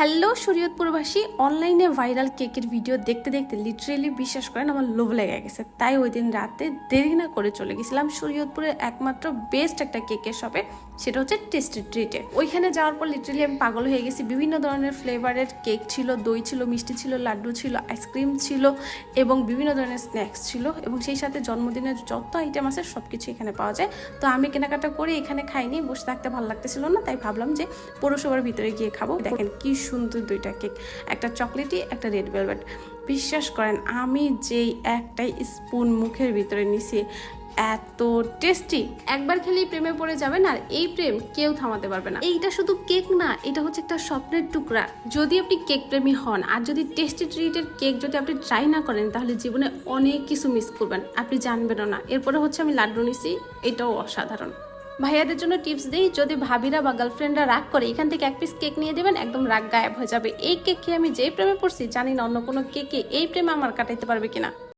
Hello শরীয়তপুরবাসী অনলাইনে viral কেকের video দেখতে দেখতে লিটারেলি বিশ্বাস করেন আমার লোভ লেগে গেছে। তাই ওই দিন রাতে দেরি না করে চলে গেছিলাম শরীয়তপুরের একমাত্র বেস্ট একটা কেকের শপে সেটা হচ্ছে টেস্টি ট্রিটে ওইখানে যাওয়ার পর লিটারেলি আমি পাগল হয়ে গেছি। বিভিন্ন ধরনের ফ্লেভারের কেক ছিল, দই ছিল, মিষ্টি ছিল, লাড্ডু ছিল আইসক্রিম ছিল এবং বিভিন্ন ধরনের স্ন্যাক্স ছিল এবং সেই সাথে জন্মদিনের যত আইটেম আছে সব কিছু এখানে পাওয়া যায়। তো আমি কেনাকাটা করে এখানে খাইনি, বসে থাকতে ভালো লাগতেছিল না, তাই ভাবলাম যে পৌরসভার ভিতরে গিয়ে খাব। দেখেন কি সুন্দর দুইটা কেক, একটা চকলেটি, একটা রেড ভেলভেট। বিশ্বাস করেন, আমি যেই একটাই স্পুন মুখের ভিতরে নিছি, এত টেস্টি। একবার খেলেই প্রেমে পড়ে যাবেন আর এই প্রেম কেউ থামাতে পারবে না। এইটা শুধু কেক না, এটা হচ্ছে একটা স্বপ্নের টুকরা। যদি আপনি কেক প্রেমী হন আর যদি টেস্টি ট্রিটের কেক যদি আপনি ট্রাই না করেন, তাহলে জীবনে অনেক কিছু মিস করবেন। আপনি জানবেনও না। এরপরে হচ্ছে আমি লাড্ডু নিছি, এটাও অসাধারণ। ভাইয়াদের জন্য টিপস দিই, যদি ভাবিরা বা গার্লফ্রেন্ডরা রাগ করে, এখান থেকে এক পিস কেক নিয়ে দেবেন, একদম রাগ গায়েব হয়ে যাবে। এই কেক খেয়ে আমি যেই প্রেমে পড়ছি, জানি না অন্য কোনো কেকে এই প্রেমে আমার কাটাইতে পারবে কিনা।